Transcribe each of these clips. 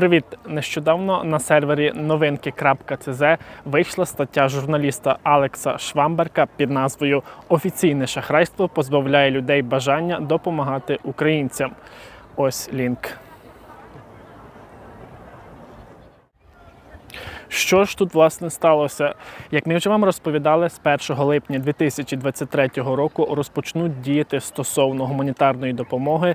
Привіт! Нещодавно на сервері новинки.цз вийшла стаття журналіста Алекса Швамберка під назвою Офіційне шахрайство позбавляє людей бажання допомагати українцям. Ось лінк. Що ж тут власне сталося? Як ми вже вам розповідали, з 1 липня 2023 року розпочнуть діяти стосовно гуманітарної допомоги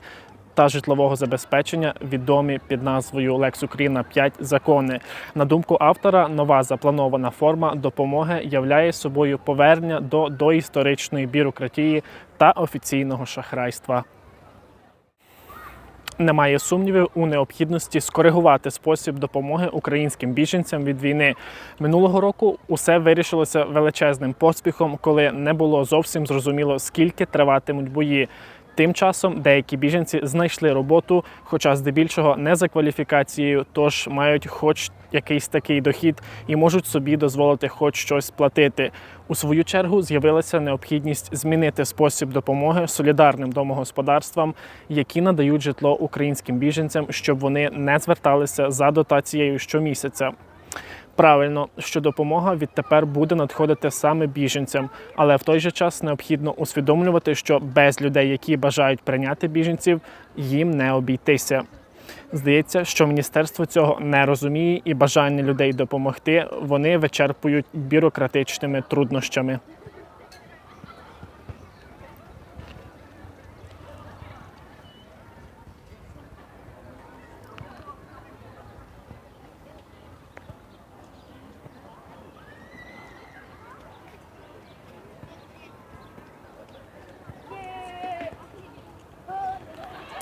та житлового забезпечення відомі під назвою Lex Ukraina 5 закони. На думку автора, нова запланована форма допомоги являє собою повернення до доісторичної бюрократії та офіційного шахрайства. Немає сумнівів у необхідності скоригувати спосіб допомоги українським біженцям від війни. Минулого року усе вирішилося величезним поспіхом, коли не було зовсім зрозуміло, скільки триватимуть бої. Тим часом деякі біженці знайшли роботу, хоча здебільшого не за кваліфікацією, тож мають хоч якийсь такий дохід і можуть собі дозволити хоч щось платити. У свою чергу з'явилася необхідність змінити спосіб допомоги солідарним домогосподарствам, які надають житло українським біженцям, щоб вони не зверталися за дотацією щомісяця. Правильно, що допомога відтепер буде надходити саме біженцям, але в той же час необхідно усвідомлювати, що без людей, які бажають прийняти біженців, їм не обійтися. Здається, що міністерство цього не розуміє, і бажання людей допомогти вони вичерпують бюрократичними труднощами.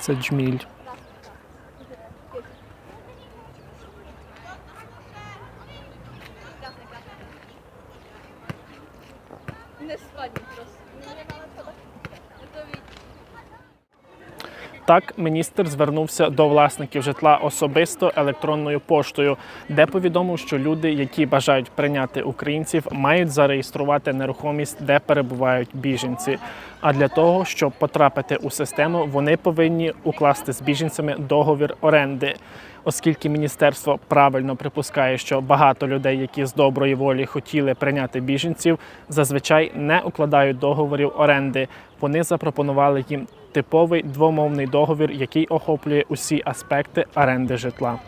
Це джміль. Не Так, міністр звернувся до власників житла особисто електронною поштою, де повідомив, що люди, які бажають прийняти українців, мають зареєструвати нерухомість, де перебувають біженці. А для того, щоб потрапити у систему, вони повинні укласти з біженцями договір оренди. Оскільки міністерство правильно припускає, що багато людей, які з доброї волі хотіли прийняти біженців, зазвичай не укладають договорів оренди. Вони запропонували їм типовий двомовний договір, який охоплює усі аспекти оренди житла.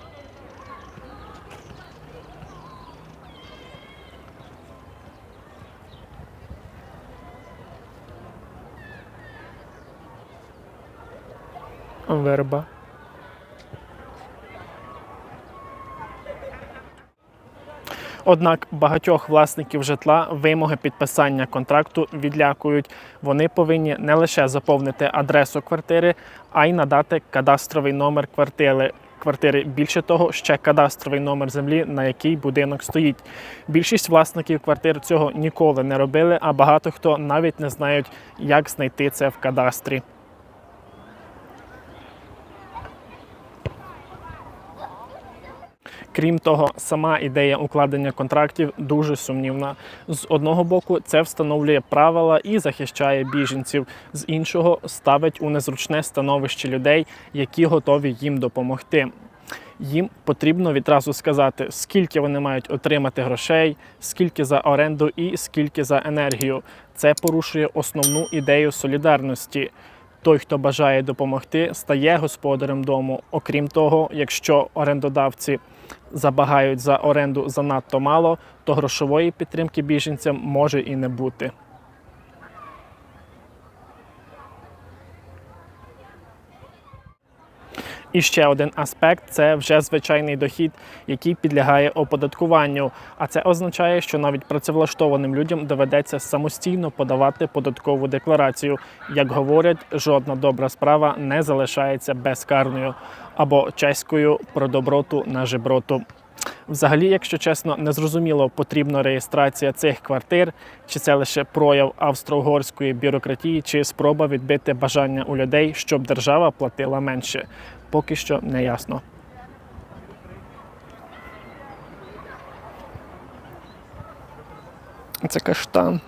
Верба. Однак багатьох власників житла вимоги підписання контракту відлякують. Вони повинні не лише заповнити адресу квартири, а й надати кадастровий номер квартири. Квартири більше того, ще кадастровий номер землі, на який будинок стоїть. Більшість власників квартир цього ніколи не робили, а багато хто навіть не знають, як знайти це в кадастрі. Крім того, сама ідея укладення контрактів дуже сумнівна. З одного боку, це встановлює правила і захищає біженців, з іншого ставить у незручне становище людей, які готові їм допомогти. Їм потрібно відразу сказати, скільки вони мають отримати грошей, скільки за оренду і скільки за енергію. Це порушує основну ідею солідарності. Той, хто бажає допомогти, стає господарем дому. Окрім того, якщо орендодавці забагають за оренду занадто мало, то грошової підтримки біженцям може і не бути. І ще один аспект це вже звичайний дохід, який підлягає оподаткуванню. А це означає, що навіть працевлаштованим людям доведеться самостійно подавати податкову декларацію. Як говорять, жодна добра справа не залишається безкарною або чеською про доброту на жеброту. Взагалі, якщо чесно, не зрозуміло, потрібна реєстрація цих квартир, чи це лише прояв австро-угорської бюрократії, чи спроба відбити бажання у людей, щоб держава платила менше. Поки що не ясно. Це каштан.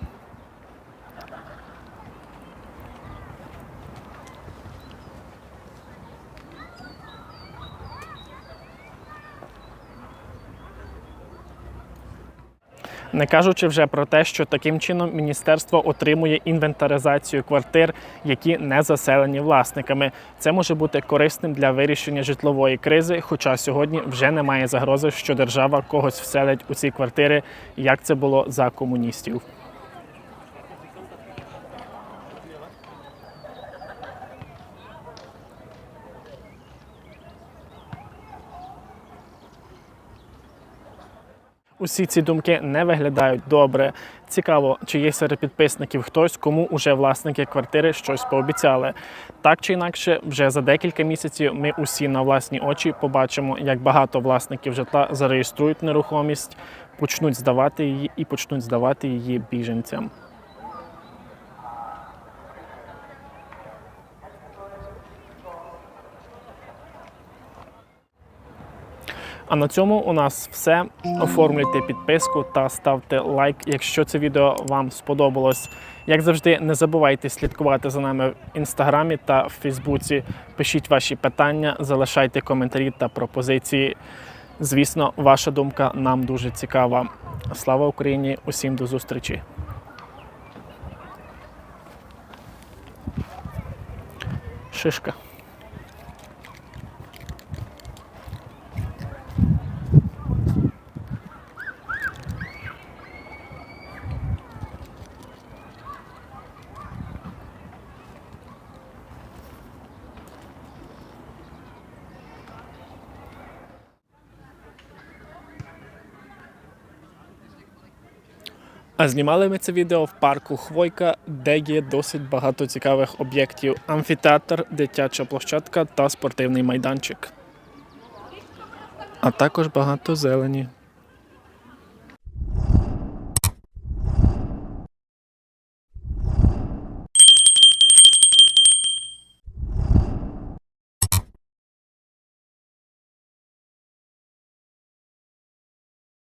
Не кажучи вже про те, що таким чином міністерство отримує інвентаризацію квартир, які не заселені власниками. Це може бути корисним для вирішення житлової кризи, хоча сьогодні вже немає загрози, що держава когось вселить у ці квартири, як це було за комуністів. Усі ці думки не виглядають добре. Цікаво, чи є серед підписників хтось, кому уже власники квартири щось пообіцяли. Так чи інакше, вже за декілька місяців ми усі на власні очі побачимо, як багато власників житла зареєструють нерухомість, почнуть здавати її і почнуть здавати її біженцям. А на цьому у нас все. Оформлюйте підписку та ставте лайк, якщо це відео вам сподобалось. Як завжди, не забувайте слідкувати за нами в інстаграмі та в Фейсбуці. Пишіть ваші питання, залишайте коментарі та пропозиції. Звісно, ваша думка нам дуже цікава. Слава Україні! Усім до зустрічі! Шишка. А знімали ми це відео в парку Хвойка, де є досить багато цікавих об'єктів: амфітеатр, дитяча площадка та спортивний майданчик. А також багато зелені.